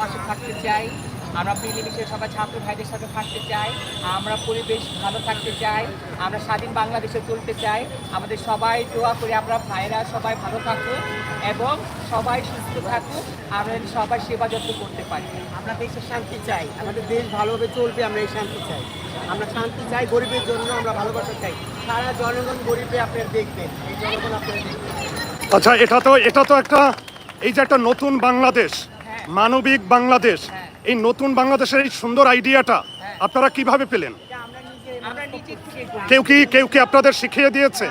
পাশে থাকতে চাই আমরা মিলেমিশে সবাই ছাত্র ভাইদের সাথে থাকতে চাই আমরা পরিবেশ ভালো থাকতে চাই আমরা স্বাধীন বাংলাদেশে চলতে চাই। আমাদের সবাই দোয়া করে আমরা ভাইরা সবাই ভালো থাকুক এবং সবাই সুস্থ থাকুক আমরা সবাই সেবা যত্ন করতে পারি। আমরা দেশে শান্তি চাই আমাদের দেশ ভালোভাবে চলবে আমরা এই শান্তি চাই। আমরা শান্তি চাই গরিবের জন্য আমরা ভালোবাসা চাই। সারা জনগণ গরিবে আপনারা দেখবেন এই জনগণ আপনারা দেখবেন। আচ্ছা এটা তো এটা তো একটা এই যে একটা নতুন বাংলাদেশ। মানবিক বাংলাদেশ। এই নতুন বাংলাদেশের এই সুন্দর আইডিয়াটা আপনারা কীভাবে পেলেন। কেউ কি কেউ কি আপনাদের শিখিয়ে দিয়েছে?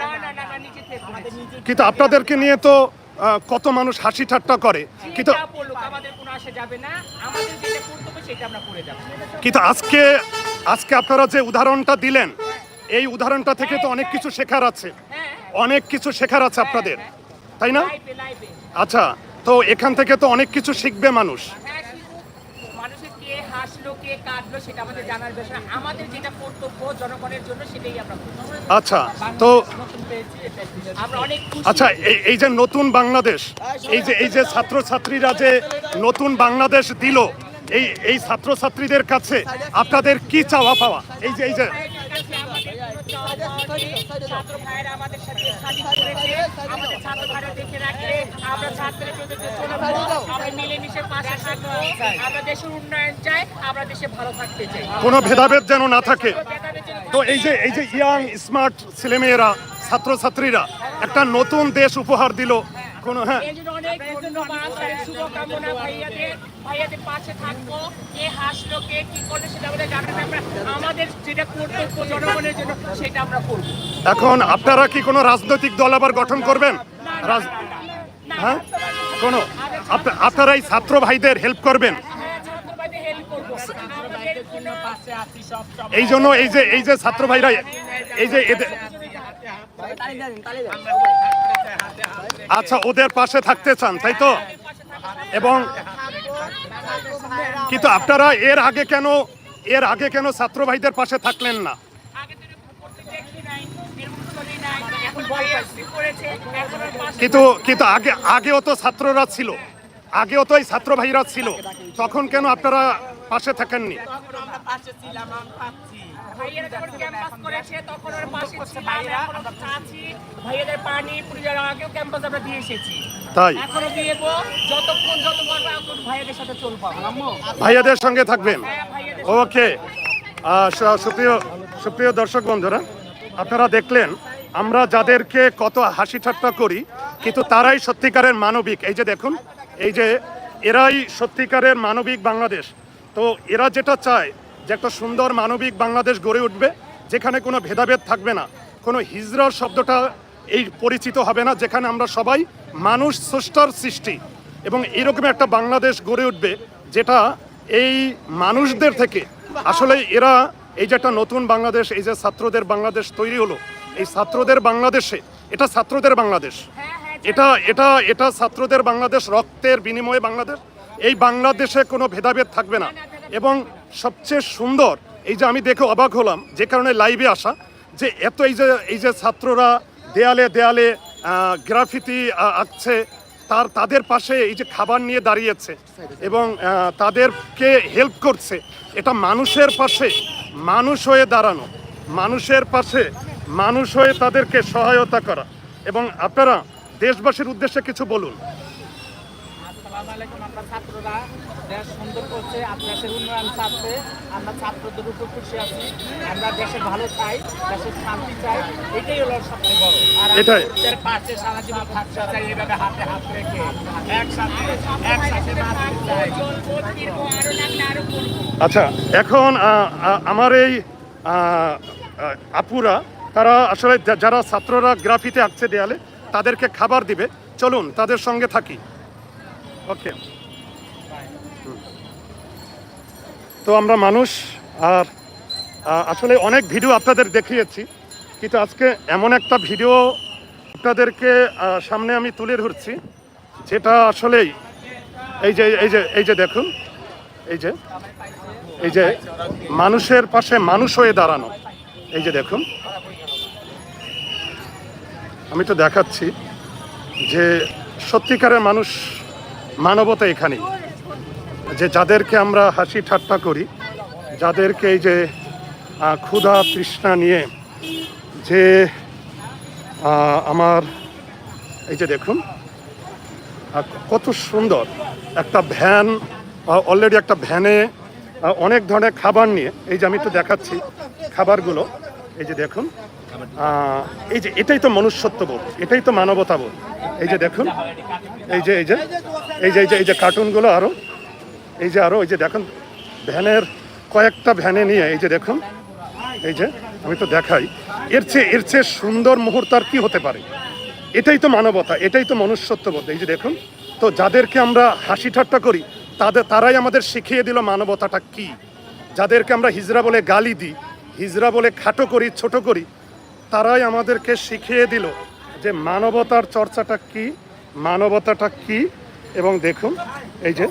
কিন্তু আপনাদেরকে নিয়ে তো কত মানুষ হাসি ঠাট্টা করে। কিন্তু কিন্তু আজকে আজকে আপনারা যে উদাহরণটা দিলেন, এই উদাহরণটা থেকে তো অনেক কিছু শেখার আছে। অনেক কিছু শেখার আছে আপনাদের। তাই না? আচ্ছা তো এখান থেকে তো অনেক কিছু শিখবে মানুষ। হ্যাঁ। আচ্ছা তো। আচ্ছা এই এই যে নতুন বাংলাদেশ এই যে এই যে ছাত্রছাত্রীরা যে নতুন বাংলাদেশ দিল এই এই ছাত্রছাত্রীদের কাছে আপনাদের কি চাওয়া পাওয়া? এই যে এই যে চাওয়া পাওয়া নেই। ছাত্র ভাইয়েরা আমাদের সাথে স্বাধীন করেছে। আমাদের ছাত্র ভাইরা দেখে রাখলে আমরা ছাত্রের জন্য চলবো, আমরা মিলেমিশে পাশে থাকব। আমরা দেশের উন্নয়ন চাই আমরা দেশে ভালো থাকতে চাই কোনো ভেদাভেদ যেন না থাকে তো এই যে এই যে ইয়াং স্মার্ট ছেলেমেয়েরা ছাত্রছাত্রীরা একটা নতুন দেশ উপহার দিল কোনো হ্যাঁ। এই জন্য অনেক ধন্যবাদ। অনেক শুভকামনা ভাইয়াদের। ভাইয়াদের পাশে থাকব। কে হাসলো কে কি করল সেটা আমাদের আমরা আমাদের যেটা কর্তব্য জনগণের জন্য সেটা আমরা করব। এখন আপনারা কি কোনো রাজনৈতিক দল আবার গঠন করবেন? হ্যাঁ? কোনো আপ- আপনারা এই ছাত্র ভাইদের হেল্প করবেন? হ্যাঁ, এই জন্য এই যে এই যে ছাত্র ভাইরা এই যে এদের আচ্ছা ওদের পাশে থাকতে চান, তাই তো? এবং কিন্তু আপনারা এর আগে কেন, এর আগে কেন ছাত্র ভাইদের পাশে থাকলেন না? কিন্তু কিন্তু আগে, আগেও তো ছাত্ররা ছিল। আগেও তো এই ছাত্র ভাইরা ছিল। তখন কেন আপনারা পাশে থাকেননি? ভাইয়েরা যখন ক্যাম্পাস করেছে তখন ওর পাশে ছিলাম এখনও আছি ভাইয়াদের পানি পুরিয়ার আগেও ক্যাম্পাস আমরা দিয়ে এসেছি। তাই? এখনও দিয়ে যতক্ষণ যত পারব এখন ভাইয়াদের সাথে চলবো ভাইয়াদের সঙ্গে থাকবেন? হ্যাঁ ওকে। সুপ্রিয় সুপ্রিয় দর্শক বন্ধুরা আপনারা দেখলেন আমরা যাদেরকে কত হাসি ঠাট্টা করি কিন্তু তারাই সত্যিকারের মানবিক। এই যে দেখুন এই যে এরাই সত্যিকারের মানবিক বাংলাদেশ। তো এরা যেটা চায় যে একটা সুন্দর মানবিক বাংলাদেশ গড়ে উঠবে, যেখানে কোনো ভেদাভেদ থাকবে না। কোনো হিজড়ার শব্দটা এই পরিচিত হবে না, যেখানে আমরা সবাই মানুষ স্রষ্টার সৃষ্টি। এবং এরকম একটা বাংলাদেশ গড়ে উঠবে, যেটা এই মানুষদের থেকে, আসলে এরা এই যে একটা নতুন বাংলাদেশ, এই যে ছাত্রদের বাংলাদেশ তৈরি হলো, এই ছাত্রদের বাংলাদেশে, এটা ছাত্রদের বাংলাদেশ। এটা এটা এটা ছাত্রদের বাংলাদেশ, রক্তের বিনিময়ে বাংলাদেশ। এই বাংলাদেশে কোনো ভেদাভেদ থাকবে না। এবং সবচেয়ে সুন্দর, এই যে আমি দেখে অবাক হলাম, যে কারণে লাইভে আসা, যে এত এই যে এই যে ছাত্ররা দেয়ালে দেয়ালে গ্রাফিতি আঁকছে, তার, তাদের পাশে এই যে খাবার নিয়ে দাঁড়িয়েছে এবং তাদেরকে হেল্প করছে, এটা মানুষের পাশে মানুষ হয়ে দাঁড়ানো, মানুষের পাশে মানুষ হয়ে তাদেরকে সহায়তা করা। এবং আপনারা দেশবাসীর উদ্দেশ্যে কিছু বলুন। দেশ সুন্দর করছে দেশের উন্নয়ন চাচ্ছে আমরা ছাত্রদের উপর খুশি আছি আমরা দেশের ভালো চাই দেশের শান্তি চাই এটাই হলো সবচেয়ে বড়। আর। আমাদের পাশে সারা জীবন থাকতে চাই এভাবে হাতে হাত রেখে একসাথে একসাথে আচ্ছা এখন আমার এই আপুরা তারা আসলে যারা ছাত্ররা গ্রাফিতে আঁকছে দেয়ালে তাদেরকে খাবার দিবে। চলুন তাদের সঙ্গে থাকি। ওকে। তো আমরা মানুষ, আর আসলে অনেক ভিডিও আপনাদের দেখিয়েছি, কিন্তু আজকে এমন একটা ভিডিও আপনাদেরকে সামনে আমি তুলে ধরছি, যেটা আসলেই, এই যে এই যে এই যে দেখুন, এই যে এই যে মানুষের পাশে মানুষ হয়ে দাঁড়ানো, এই যে দেখুন। আমি তো দেখাচ্ছি যে সত্যিকারের মানুষ মানবতা এখানেই। যে যাদেরকে আমরা হাসি ঠাট্টা করি, যাদেরকে এই যে ক্ষুধা তৃষ্ণা নিয়ে যে আমার, এই যে দেখুন কত সুন্দর একটা ভ্যান অলরেডি একটা ভ্যানে অনেক ধরনের খাবার নিয়ে, এই যে আমি একটু দেখাচ্ছি খাবারগুলো, এই যে দেখুন এই যে এটাই তো মনুষ্যত্ব বোধ, এটাই তো মানবতাবোধ এই যে দেখুন, এই যে এই যে এই যে এই যে এই যে কার্টুনগুলো আরও এই যে আরও, এই যে দেখুন, ভ্যানের কয়েকটা ভ্যানে নিয়ে, এই যে দেখুন, এই যে আমি তো দেখাই। এর চেয়ে এর চেয়ে সুন্দর মুহূর্ত আর কি হতে পারে? এটাই তো মানবতা, এটাই তো মনুষ্যত্ববোধ। এই যে দেখুন, তো যাদেরকে আমরা হাসি ঠাট্টা করি, তাদের, তারাই আমাদের শিখিয়ে দিল মানবতাটা কি। যাদেরকে আমরা হিজরা বলে গালি দিই, হিজরা বলে খাটো করি, ছোট করি, তারাই আমাদেরকে শিখিয়ে দিল যে মানবতার চর্চাটা কি, মানবতাটা কি, এবং দেখুন, এই যে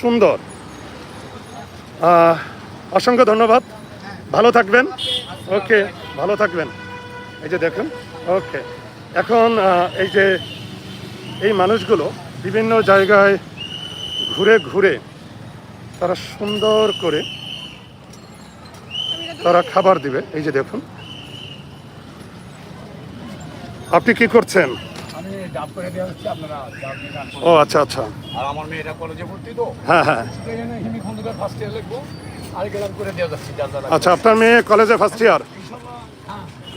সুন্দর। অসংখ্য ধন্যবাদ। ভালো থাকবেন। ওকে, ভালো থাকবেন। এই যে দেখুন, ওকে। এখন এই যে এই মানুষগুলো বিভিন্ন জায়গায় ঘুরে ঘুরে তারা সুন্দর করে তারা খাবার দিবে। এই যে দেখুন। আপনি কি করছেন? ডাব করে দেওয়া হচ্ছে আপনারা ডাব নিয়ে গান করুন। ও আচ্ছা আচ্ছা। আর আমার মেয়েটা কলেজে ভর্তি তো। হ্যাঁ হ্যাঁ। হিমি খন্দকার ফার্স্ট ইয়ার লিখব আর গ্রাম করে দেওয়া যাচ্ছে যার যারা আচ্ছা আপনার মেয়ে কলেজে ফার্স্ট ইয়ার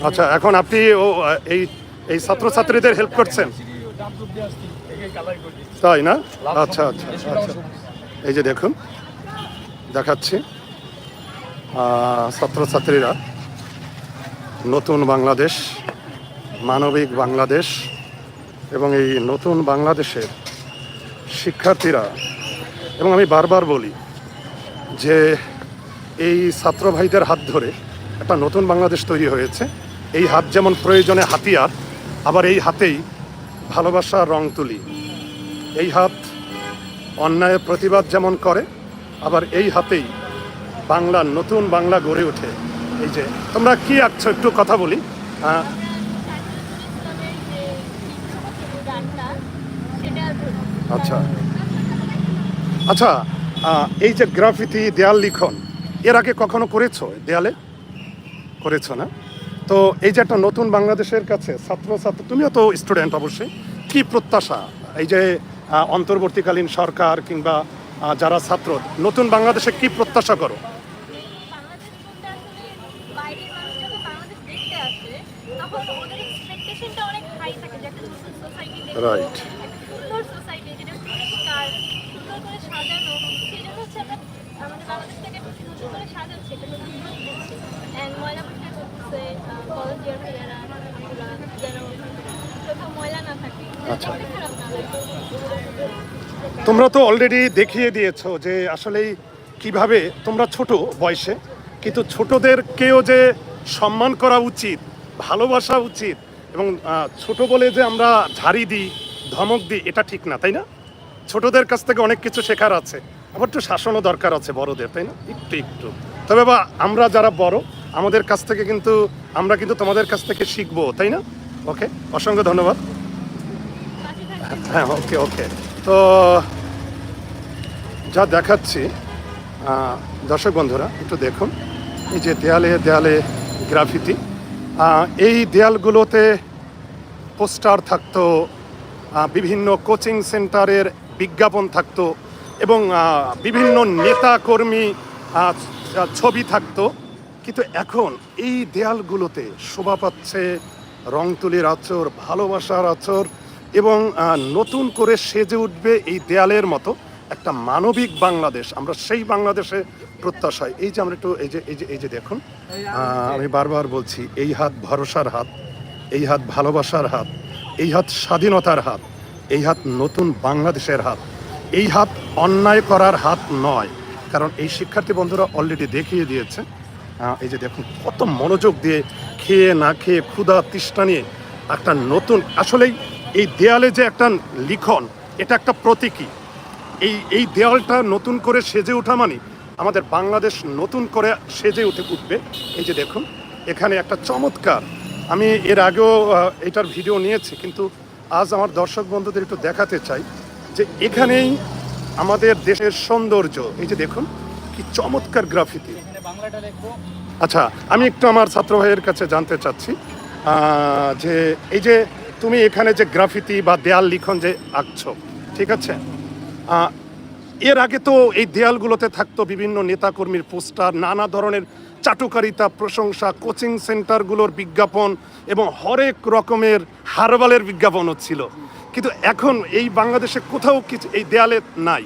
আচ্ছা এখন আপনি ও এই এই ছাত্রছাত্রীদের হেল্প করছেন? ডাব ডুব দিয়ে আসছি একে কালাই করে দিচ্ছি তাই না? আচ্ছা আচ্ছা আচ্ছা। এই যে দেখুন দেখাচ্ছি। আহ, ছাত্রছাত্রীরা নতুন বাংলাদেশ মানবিক বাংলাদেশ এবং এই নতুন বাংলাদেশের শিক্ষার্থীরা, এবং আমি বারবার বলি যে এই ছাত্র ভাইদের হাত ধরে একটা নতুন বাংলাদেশ তৈরি হয়েছে। এই হাত যেমন প্রয়োজনে হাতিয়ার, আবার এই হাতেই ভালোবাসার রং তুলি। এই হাত অন্যায়ের প্রতিবাদ যেমন করে, আবার এই হাতেই বাংলা, নতুন বাংলা গড়ে ওঠে। এই যে, তোমরা কি আঁকছো? একটু কথা বলি। আচ্ছা। আচ্ছা এই যে গ্রাফিতি দেয়াল লিখন এর আগে কখনো করেছ দেয়ালে? করেছ না? তো এই যে একটা নতুন বাংলাদেশের কাছে ছাত্র ছাত্র তুমিও তো স্টুডেন্ট অবশ্যই কি প্রত্যাশা? এই যে অন্তর্বর্তীকালীন সরকার কিংবা যারা ছাত্র নতুন বাংলাদেশে কি প্রত্যাশা করো? বাংলাদেশ বলতে আসলে বাইরের মানুষ যখন বাংলাদেশ দেখতে আসে তখন ওদের এক্সপেকটেশনটা অনেক হাই থাকে যে একটা নতুন সোসাইটি দেখব Right. একটা সুন্দর সোসাইটি যেটা পরিষ্কার সুন্দর করে সাজানো সেই জন্য হচ্ছে আমরা আমাদের বাংলাদেশটাকে নতুন করে সাজাচ্ছে একটা নতুন রূপ দিচ্ছে অ্যান্ড ময়লা পরিষ্কার করতেছে ভাইয়ারা যেন কোথাও ময়লা না থাকে আচ্ছা। খারাপ না লাগে। তোমরা তো অলরেডি দেখিয়ে দিয়েছ যে আসলেই কীভাবে তোমরা ছোট বয়সে কিন্তু ছোটদেরকেও যে সম্মান করা উচিত ভালোবাসা উচিত এবং ছোট বলে যে আমরা ঝাড়ি দিই ধমক দিই এটা ঠিক না তাই না? ছোটদের কাছ থেকে অনেক কিছু শেখার আছে আবার একটু শাসনও দরকার আছে বড়দের তাই না? একটু একটু। তবে বা আমরা যারা বড় আমাদের কাছ থেকে কিন্তু, আমরা কিন্তু তোমাদের কাছ থেকে শিখব, তাই না? ওকে অসংখ্য ধন্যবাদ। হ্যাঁ ওকে ওকে তো, যা দেখাচ্ছি দর্শক বন্ধুরা, একটু দেখুন। এই যে দেয়ালে দেয়ালে গ্রাফিতি এই দেয়ালগুলোতে পোস্টার থাকতো বিভিন্ন কোচিং সেন্টারের বিজ্ঞাপন থাকতো এবং বিভিন্ন নেতা কর্মী ছবি থাকতো। কিন্তু এখন এই দেয়ালগুলোতে শোভা পাচ্ছে, রং তুলির আচর ভালোবাসার আচর এবং নতুন করে সেজে উঠবে এই দেয়ালের মতো একটা মানবিক বাংলাদেশ। আমরা সেই বাংলাদেশে প্রত্যাশায়। এই যে আমরা একটু, এই যে এই যে এই যে দেখুন আমি বারবার বলছি, এই হাত ভরসার হাত, এই হাত ভালোবাসার হাত, এই হাত স্বাধীনতার হাত, এই হাত নতুন বাংলাদেশের হাত, এই হাত অন্যায় করার হাত নয়। কারণ এই শিক্ষার্থী বন্ধুরা অলরেডি দেখিয়ে দিয়েছে এই যে দেখুন, কত মনোযোগ দিয়ে খেয়ে না খেয়ে ক্ষুধা তৃষ্ঠা নিয়ে একটা নতুন, আসলেই এই দেয়ালে যে একটা লিখন, এটা একটা প্রতীকী। এই এই দেওয়ালটা নতুন করে সেজে ওঠা মানে আমাদের বাংলাদেশ নতুন করে সেজে উঠে, উঠবে। এই যে দেখুন, এখানে একটা চমৎকার, আমি এর আগেও এটার ভিডিও নিয়েছি, কিন্তু আজ আমার দর্শক বন্ধুদের একটু দেখাতে চাই যে এখানেই আমাদের দেশের সৌন্দর্য, এই যে দেখুন, কি চমৎকার গ্রাফিতি। আচ্ছা আমি একটু আমার ছাত্র ভাইয়ের কাছে জানতে চাচ্ছি যে এই যে তুমি এখানে যে গ্রাফিতি বা দেয়াল লিখন যে আঁকছো, ঠিক আছে? এর আগে তো এই দেয়ালগুলোতে থাকতো বিভিন্ন নেতাকর্মীর পোস্টার, নানা ধরনের চাটুকারিতা, প্রশংসা, কোচিং সেন্টারগুলোর বিজ্ঞাপন এবং হরেক রকমের হারবালের বিজ্ঞাপনও ছিল। কিন্তু এখন এই বাংলাদেশে কোথাও কিছু, এই দেয়ালে নাই।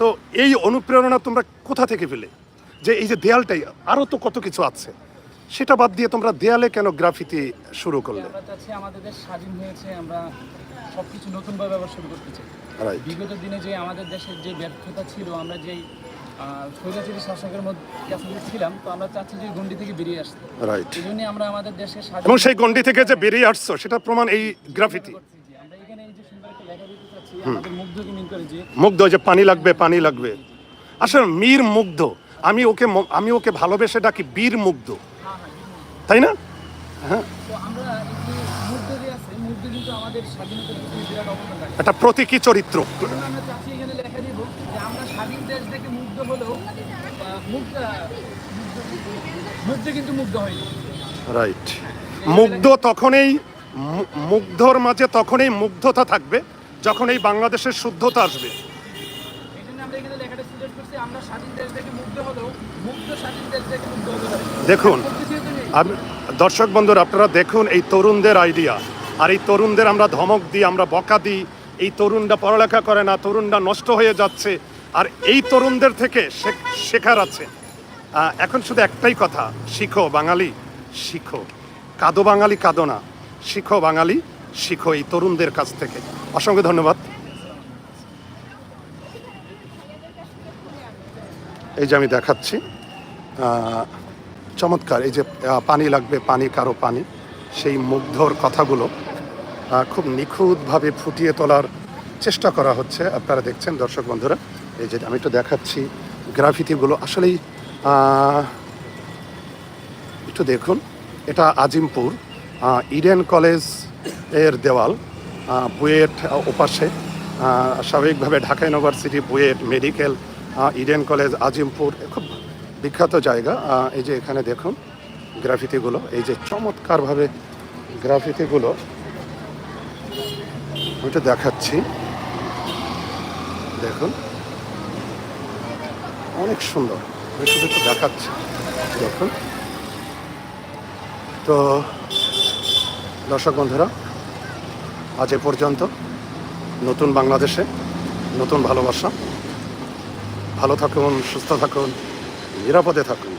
তো এই অনুপ্রেরণা তোমরা কোথা থেকে পেলে? যে এই যে দেয়ালটাই আরও তো কত কিছু আছে। সেটা বাদ দিয়ে তোমরা দেয়ালে কেন গ্রাফিতি শুরু করলে? আমাদের দেশ স্বাধীন হয়েছে আমরা সবকিছু নতুনভাবে আবার শুরু করতে চাই। বিগত দিনে যে আমাদের দেশের যে ব্যর্থতা ছিল আমরা যেই স্বৈরাচারী শাসকের মধ্যে ছিলাম তো আমরা চাচ্ছি যে গন্ডি থেকে বেরিয়ে আসতে। রাইট এই জন্যই আমরা আমাদের স্বাধীন এবং সেই গন্ডি থেকে যে বেরিয়ে আসছো সেটা প্রমাণ এই গ্রাফিতি। আমরা এখানে এই যে সুন্দর একটা লেখা দিতে চাচ্ছি আমাদের মুগ্ধকে মিন করে যে মুগ্ধ যে পানি লাগবে পানি লাগবে। আসলে মীর মুগ্ধ আমি ওকে আমি ওকে ভালোবেসে ডাকি বীর মুগ্ধ। তাই না? তো আমরা এই যে মুগ্ধ যে আছে মুগ্ধ কিন্তু আমাদের স্বাধীনতার পিছনে বিরাট অবদান রাখে একটা প্রতীকী চরিত্র। রাইট মুগ্ধ তখনই মুগ্ধর মাঝে তখনই মুগ্ধতা থাকবে যখন এই বাংলাদেশের শুদ্ধতা আসবে। এখানে লেখাটা সুযোগ করছি আমরা স্বাধীন দেশ দেখে মুগ্ধ হলেও মুগ্ধ স্বাধীন দেশ দেখে মুগ্ধ হতে পারি। দেখুন দর্শক বন্ধুরা আপনারা দেখুন এই তরুণদের আইডিয়া আর এই তরুণদের আমরা ধমক দিই আমরা বকা দিই। এই তরুণরা পড়ালেখা করে না তরুণরা নষ্ট হয়ে যাচ্ছে। আর এই তরুণদের থেকে শেখ- শেখার আছে। এখন শুধু একটাই কথা শিখো বাঙালি শিখো। কাদো বাঙালি কাদো না। শিখো বাঙালি শিখো এই তরুণদের কাছ থেকে। অসংখ্য ধন্যবাদ। এই যে আমি দেখাচ্ছি চমৎকার, এই যে পানি লাগবে, পানি, কারও পানি, সেই মুগ্ধর কথাগুলো খুব নিখুঁতভাবে ফুটিয়ে তোলার চেষ্টা করা হচ্ছে। আপনারা দেখছেন, দর্শক বন্ধুরা, এই যে আমি একটু দেখাচ্ছি গ্রাফিতিগুলো। আসলেই একটু দেখুন, এটা আজিমপুর ইডেন কলেজের দেওয়াল বুয়েট ওপাশে স্বাভাবিকভাবে Dhaka university BUET medical Eden college Azimpur খুব বিখ্যাত জায়গা। এই যে এখানে দেখুন গ্রাফিতিগুলো, এই যে চমৎকারভাবে গ্রাফিতিগুলো, ওইটা দেখাচ্ছি। দেখুন, অনেক সুন্দর একটু দেখাচ্ছি। দেখুন, তো দর্শক বন্ধুরা, আজ এ পর্যন্ত নতুন বাংলাদেশে নতুন ভালোবাসা। ভালো থাকুন সুস্থ থাকুন নিরাপদে থাকুন।